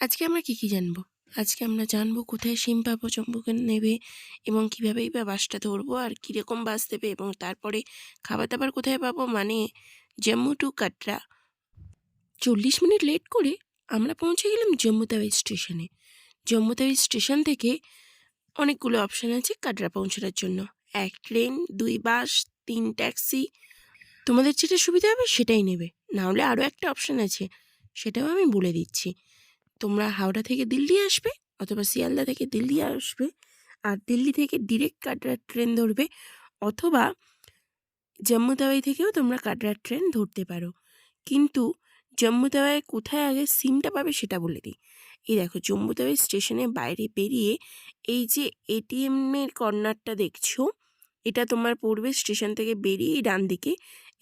আজকে আমরা কি, কি জানব? আজকে আমরা জানব কোথায় সিম পাবো, জম্মুকে নেবে এবং কীভাবেই বা বাসটা ধরবো আর কীরকম বাস দেবে এবং তারপরে খাবার-দাবার কোথায় পাবো মানে Jammu to Katra. ৪০ minute late করে আমরা পৌঁছে গেলাম জম্মু তাওয়াই স্টেশনে। জম্মু স্টেশন থেকে অনেকগুলো অপশান আছে কাটরা পৌঁছানোর জন্য। এক ট্রেন, দুই বাস, তিন ট্যাক্সি। তোমাদের যেটা সুবিধা হবে সেটাই নেবে। না হলে আরও একটা অপশান আছে, সেটাও আমি বলে দিচ্ছি। তোমরা হাওড়া থেকে দিল্লি আসবে অথবা শিয়ালদা থেকে দিল্লি আসবে। আর দিল্লি থেকে ডিরেক্ট কাটরার ট্রেন ধরবে অথবা জম্মু তাওয়াই থেকেও তোমরা কাটরার ট্রেন ধরতে পারো। কিন্তু জম্মু তাওয়ায় কোথায় আগে সিমটা পাবে সেটা বলে দিই। এই দেখো, জম্মু তাওয়াই স্টেশনের বাইরে বেরিয়ে এই যে এটিএমের কর্নারটা দেখছ, এটা তোমার পড়বে স্টেশন থেকে বেরিয়ে ডান দিকে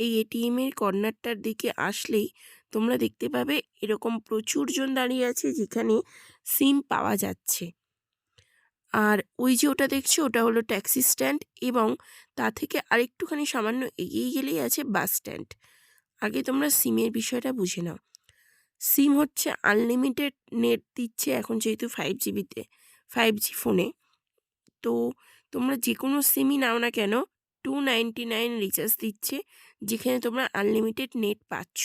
এই এটিএমের কর্নারটার দিকে আসলেই তোমরা দেখতে পাবে এরকম প্রচুর জন দাঁড়িয়ে আছে যেখানে সিম পাওয়া যাচ্ছে। আর ওই যে ওটা দেখছ, ওটা হলো ট্যাক্সি স্ট্যান্ড এবং তা থেকে আরেকটুখানি সামান্য এগিয়ে গেলেই আছে বাস স্ট্যান্ড। আগে তোমরা সিমের বিষয়টা বুঝে নাও। সিম হচ্ছে আনলিমিটেড নেট দিচ্ছে এখন যেহেতু ফাইভ জিবিতে ফাইভ জি ফোনে। তো তোমরা যে কোনো সিমই নাও না কেন টু নাইনটি নাইন রিচার্জ দিচ্ছে, যেখানে তোমরা আনলিমিটেড নেট পাচ্ছ।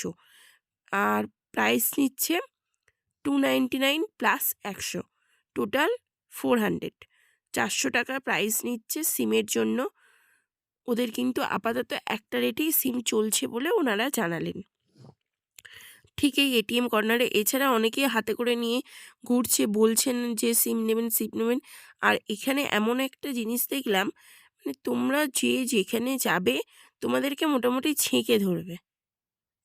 আর প্রাইস নিচ্ছে টু নাইনটি নাইন প্লাস একশো। টোটাল ফোর হান্ড্রেড চারশো টাকা প্রাইস নিচ্ছে সিমের জন্য। ওদের কিন্তু আপাতত একটা রেটেই সিম চলছে বলে ওনারা জানালেন। ঠিক এই এটিএম কর্নারে এছাড়া অনেকেই হাতে করে নিয়ে ঘুরছে, বলছেন যে সিম নেবেন সিম নেবেন। আর এখানে এমন একটা জিনিস দেখলাম মানে তোমরা যে যেখানে যাবে, তোমাদেরকে মোটামুটি ছেঁকে ধরবে।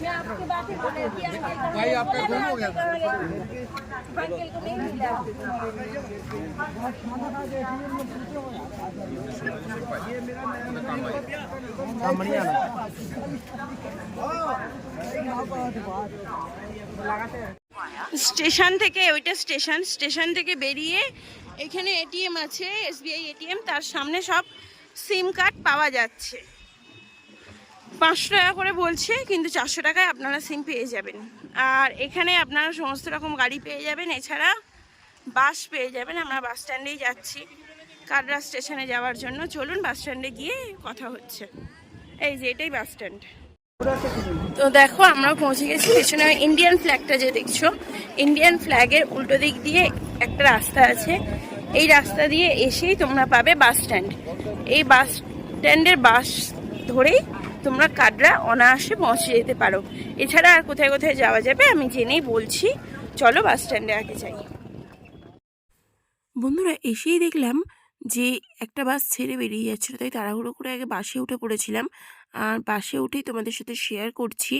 मैं आपकी बात ही बोल रही थी अंकल का भाई, आपका बोला गुम ना, हो गया अंकल कहाँ गए? अंकल को नहीं मिला सामने आना স্টেশন থেকে ওইটা স্টেশন স্টেশন থেকে বেরিয়ে এখানে এটিএম আছে এসবিআই এটিএম তার সামনে সব সিম কার্ড পাওয়া যাচ্ছে পাঁচশো টাকা করে বলছে, কিন্তু চারশো টাকায় আপনারা সিম পেয়ে যাবেন। আর এখানে আপনারা সমস্ত রকম গাড়ি পেয়ে যাবেন, এছাড়া বাস পেয়ে যাবেন। আমরা বাস স্ট্যান্ডেই যাচ্ছি কাটরা স্টেশনে যাওয়ার জন্য। চলুন বাস স্ট্যান্ডে গিয়ে কথা হচ্ছে। এই যে, এটাই বাস স্ট্যান্ড। তো দেখো, আমরা পৌঁছে গেছি। পেছনে ইন্ডিয়ান ফ্ল্যাগটা যে দেখছ ইন্ডিয়ান ফ্ল্যাগের উল্টো দিক দিয়ে একটা রাস্তা আছে। এই রাস্তা দিয়ে এসেই তোমরা পাবে বাস স্ট্যান্ড। এই বাস স্ট্যান্ডের বাস ধরেই তোমরা কাটরা অনায়াসে পৌঁছে যেতে পারো। এছাড়া আর কোথায় কোথায় যাওয়া যাবে আমি জেনেই বলছি। চলো বাস স্ট্যান্ডে আগে যাই। বন্ধুরা, এসেই দেখলাম যে একটা বাস ছেড়ে বেরিয়ে যাচ্ছিল, তাই তাড়াহুড়ো করে আগে বাসে উঠে পড়েছিলাম। আর বাসে উঠেই তোমাদের সাথে শেয়ার করছি।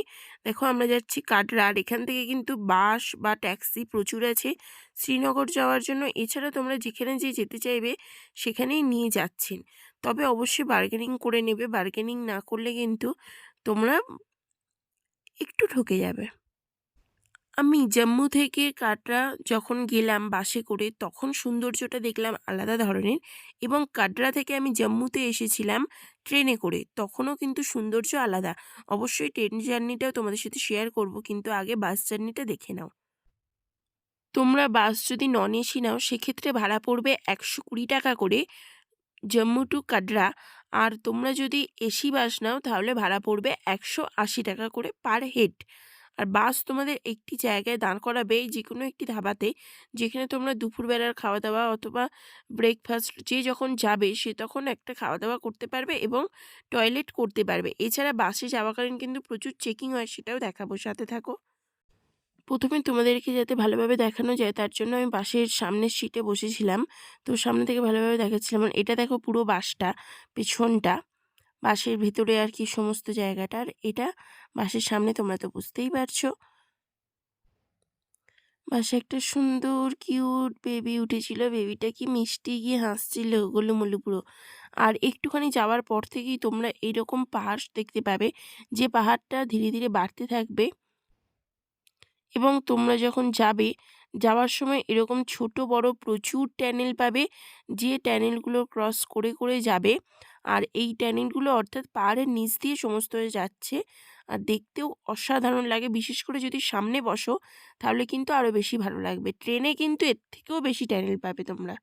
দেখো আমরা যাচ্ছি কাটরা, আর এখান থেকে কিন্তু বাস বা ট্যাক্সি প্রচুর আছে। শ্রীনগর যাওয়ার জন্য এছাড়া তোমরা যেখানে যে যেতে চাইবে সেখানেই নিয়ে যাচ্ছেন। তবে অবশ্যই বার্গেনিং করে নেবে। বার্গেনিং না করলে কিন্তু তোমরা একটু ঠকে যাবে। আমি জম্মু থেকে কাটরা যখন গেলাম বাসে করে, তখন সৌন্দর্যটা দেখলাম আলাদা ধরনের এবং কাটরা থেকে আমি জম্মুতে এসেছিলাম ট্রেনে করে। তখনও কিন্তু সৌন্দর্য আলাদা। অবশ্যই ট্রেন জার্নিটাও তোমাদের সাথে শেয়ার করব, কিন্তু আগে বাস জার্নিটা দেখে নাও। তোমরা বাস যদি নন এসি নাও, সেক্ষেত্রে ভাড়া পড়বে একশো কুড়ি টাকা করে জম্মু টু কাটরা। আর তোমরা যদি এসি বাস নাও, তাহলে ভাড়া পড়বে একশো আশি টাকা করে পার হেড আর বাস তোমাদের একটি জায়গায় দাঁড় করাবে যে কোনো একটি ধাবাতে। যেখানে তোমরা দুপুরবেলার খাওয়া দাওয়া অথবা ব্রেকফাস্ট যে যখন যাবে সে তখন একটা খাওয়া দাওয়া করতে পারবে এবং টয়লেট করতে পারবে। এছাড়া বাসে যাওয়াকালীন কিন্তু প্রচুর চেকিং হয়, সেটাও দেখাবো, সাথে থাকো। প্রথমে তোমাদেরকে যাতে ভালোভাবে দেখানো যায়, তার জন্য আমি বাসের সামনের সিটে বসেছিলাম। তো সামনে থেকে ভালোভাবে দেখাচ্ছিলাম। এটা দেখো পুরো বাসটা, পেছনটা। বাসের ভেতরে আর কি সমস্ত জায়গাটার এটা বাসের সামনে তোমরা তো বুঝতেই পারছ। বাসে একটা সুন্দর কিউট বেবি উঠেছিল। বেবিটা কি মিষ্টি গিয়ে হাসছিল গোলুমুলু পুরো। আর একটুখানি যাওয়ার পর থেকেই তোমরা এইরকম পাহাড় দেখতে পাবে, যে পাহাড়টা ধীরে ধীরে বাড়তে থাকবে। এবং তোমরা যখন যাবে, যাওয়ার সময় এরকম ছোট বড় প্রচুর ট্যানেল পাবে, যে ট্যানেলগুলো ক্রস করে করে যাবে। আর এই ট্যানিনগুলো অর্থাৎ পাহাড়ের নিচ দিয়ে সমস্ত যাচ্ছে। আর দেখতেও অসাধারণ লাগে। বিশেষ করে যদি সামনে বসো, তাহলে কিন্তু আরও বেশি ভালো লাগবে। ট্রেনে কিন্তু এর থেকেও বেশি ট্যানেল পাবে তোমরা।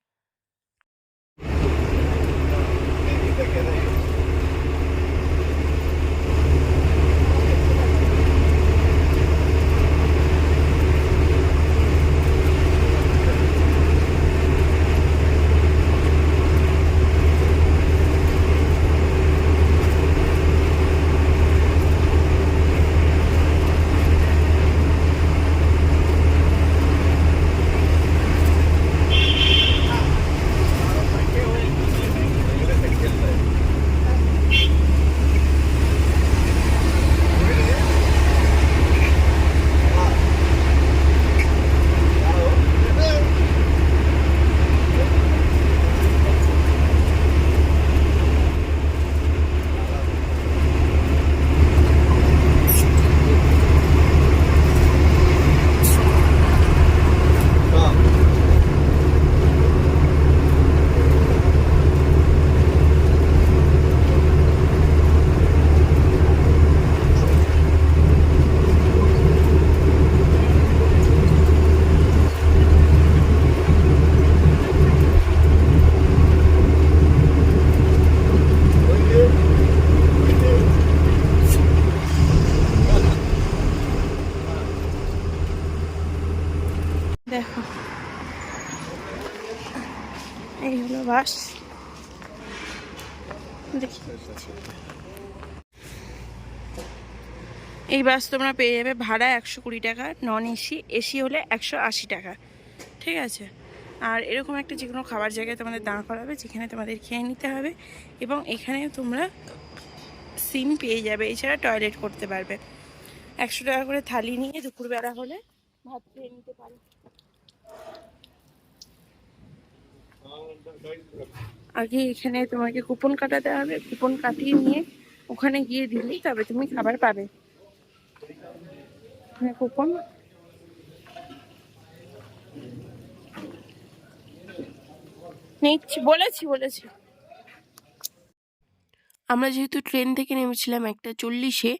এই হলো বাস। দেখি। এই বাস তোমরা পেয়ে যাবে ভাড়া একশো কুড়ি টাকা নন এসি এসি হলে একশো আশি টাকা। ঠিক আছে? আর এরকম একটা যে কোনো খাবার জায়গায় তোমাদের দাঁড় করাবে, যেখানে তোমাদের খেয়ে নিতে হবে এবং এখানে তোমরা সিম পেয়ে যাবে। এছাড়া টয়লেট করতে পারবে। একশো টাকা করে থালি নিয়ে দুপুরবেলা হলে ভাত খেয়ে নিতে পারো। আগে এখানে তোমাকে কুপন কাটাতে হবে, কুপন কাটিয়ে নিয়ে ওখানে গিয়ে দিলেই তবে তুমি খাবার পাবে। কুপন। নিচ্ছি, বলেছি বলেছি। আমরা যেহেতু ট্রেন থেকে নেমেছিলাম একটা চল্লিশে,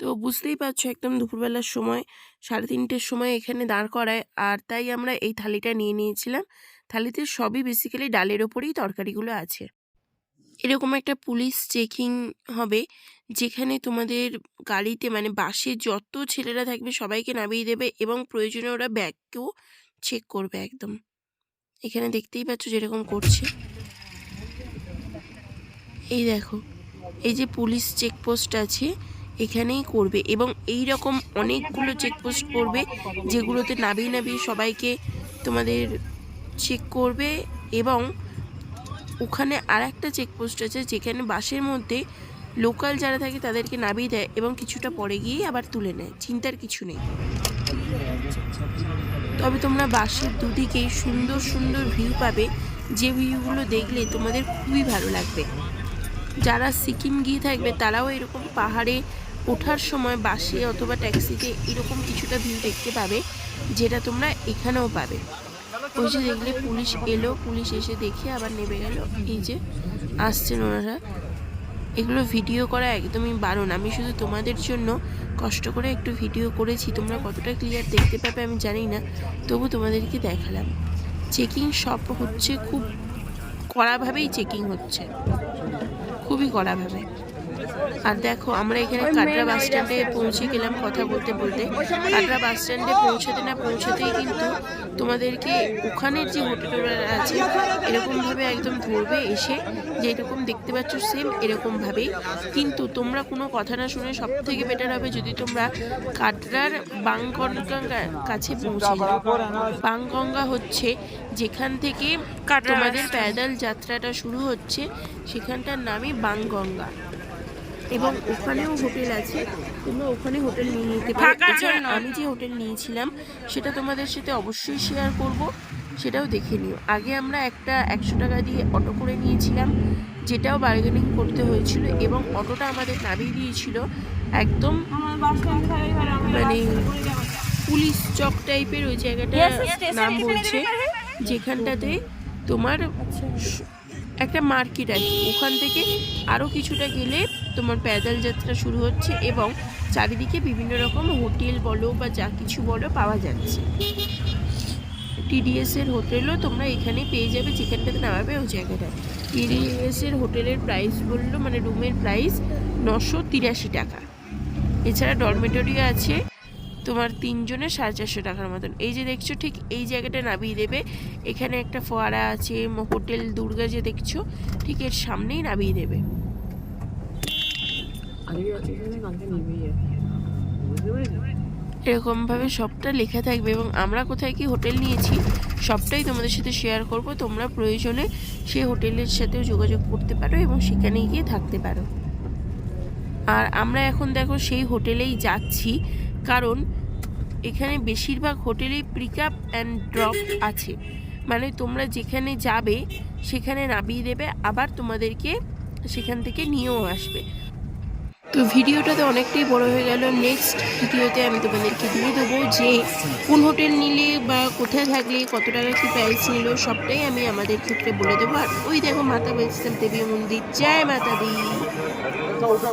তো বুঝতেই পারছ একদম দুপুরবেলার সময়, সাড়ে তিনটের সময় এখানে দাঁড় করায়, আর তাই আমরা এই থালিটা নিয়ে নিয়েছিলাম। থালিতে সবই বেসিক্যালি ডালের ওপরেই তরকারিগুলো আছে। এরকম একটা পুলিশ চেকিং হবে, যেখানে তোমাদের গাড়িতে মানে বাসে যত ছেলেরা থাকবে সবাইকে নামিয়ে দেবে এবং প্রয়োজনে ওরা ব্যাগকেও চেক করবে একদম। এখানে দেখতেই পাচ্ছ যেরকম করছে। এই দেখো, এই যে পুলিশ চেকপোস্ট আছে, এখানেই করবে এবং এই রকম অনেকগুলো চেকপোস্ট করবে, যেগুলোতে নাবিয়ে নাবিয়ে সবাইকে তোমাদের চেক করবে এবং ওখানে আর একটা চেকপোস্ট আছে যেখানে বাসের মধ্যে লোকাল যারা থাকে তাদেরকে নামিয়ে দেয় এবং কিছুটা পরে গিয়ে আবার তুলে নেয়। চিন্তার কিছু নেই। তবে তোমরা বাসের দুদিকেই সুন্দর সুন্দর ভিউ পাবে। যে ভিউগুলো দেখলে তোমাদের খুবই ভালো লাগবে। যারা সিকিম গিয়ে থাকবে তারাও এরকম পাহাড়ে ওঠার সময় বাসে অথবা ট্যাক্সিতে এরকম কিছুটা ভিউ দেখতে পাবে, যেটা তোমরা এখানেও পাবে। ওই দেখলে পুলিশ এলো, পুলিশ এসে দেখে আবার নেমে গেল। এই যে আসছেন ওনারা। এগুলো ভিডিও করা একদমই বারণ। আমি শুধু তোমাদের জন্য কষ্ট করে একটু ভিডিও করেছি। তোমরা কতটা ক্লিয়ার দেখতে পাবে আমি জানি না। তবু তোমাদেরকে দেখালাম। চেকিং সব হচ্ছে খুব কড়াভাবেই চেকিং হচ্ছে। খুবই কড়াভাবে। আর দেখো আমরা এখানে কাটরা বাস স্ট্যান্ডে পৌঁছে গেলাম কথা বলতে বলতে। কাটরা বাস স্ট্যান্ডে পৌঁছাতে না পৌঁছাতেই কিন্তু তোমাদেরকে ওখানের যে হোটেলরা আছে এরকমভাবে একদম ধরবে এসে যে এরকম দেখতে পাচ্ছ সেম এরকমভাবেই। কিন্তু তোমরা কোনো কথা না শুনে সব থেকে বেটার হবে যদি তোমরা কাটরার বাংগঙ্গা কাছে পৌঁছে যাও। বাংগঙ্গা হচ্ছে যেখান থেকে তোমাদের প্যাদাল যাত্রাটা শুরু হচ্ছে সেখানটার নামই বাংগঙ্গা। এবং ওখানেও হোটেল আছে তোমরা ওখানে হোটেল নিয়ে নিতে পারো। আমি যে হোটেল নিয়েছিলাম সেটা তোমাদের সাথে অবশ্যই শেয়ার করব সেটাও দেখে নিও। আগে আমরা একটা একশো টাকা দিয়ে অটো করে নিয়েছিলাম যেটাও বার্গেনিং করতে হয়েছিল এবং অটোটা আমাদের নামিয়ে দিয়েছিল একদম মানে পুলিশ চক টাইপের ওই জায়গাটা নাম বলছে যেখানটাতে তোমার একটা মার্কেট আছে। ওখান থেকে আরও কিছুটা গেলে তোমার প্যাদাল যাত্রা শুরু হচ্ছে এবং চারিদিকে বিভিন্ন রকম হোটেল বলো বা যা কিছু বলো পাওয়া যাচ্ছে। টিডিএস এর হোটেলও তোমরা এখানে পেয়ে যাবে, যেখানটাতে নামাবে ওই জায়গাটায় টিডিএস এর হোটেলের প্রাইস বলল মানে রুমের প্রাইস নশো তিরাশি টাকা। এছাড়া ডরমেটরিও আছে, তোমার তিনজনের সাড়ে চারশো টাকার মতন। এই যে দেখছ ঠিক এই জায়গাটা নামিয়ে দেবে। এখানে একটা ফোয়ারা আছে হোটেল দুর্গা যে দেখছ, ঠিক এর সামনেই নামিয়ে দেবে। এরকমভাবে সবটা লেখা থাকবে এবং আমরা কোথায় কি হোটেল নিয়েছি, সবটাই তোমাদের সাথে শেয়ার করব। তোমরা প্রয়োজনে সেই হোটেলের সাথেও যোগাযোগ করতে পারো এবং সেখানে গিয়ে থাকতে পারো। আর আমরা এখন দেখো সেই হোটেলেই যাচ্ছি, কারণ এখানে বেশিরভাগ হোটেলেই পিক আপ অ্যান্ড ড্রপ আছে। মানে তোমরা যেখানে যাবে, সেখানে নামিয়ে দেবে, আবার তোমাদেরকে সেখান থেকে নিয়েও আসবে। তো ভিডিওটা তো অনেকটাই বড় হয়ে গেল। নেক্সট ভিডিওতে আমি তোমাদেরকে দিয়ে দেবো যে কোন হোটেল নিলে বা কোথায় থাকলে কত টাকা কি প্রাইস নিল, সবটাই আমি আমাদের ক্ষেত্রে বলে দেবো। আর ওই দেখো মাতা বৈষ্ণব দেবী মন্দির। জয় মাতা দি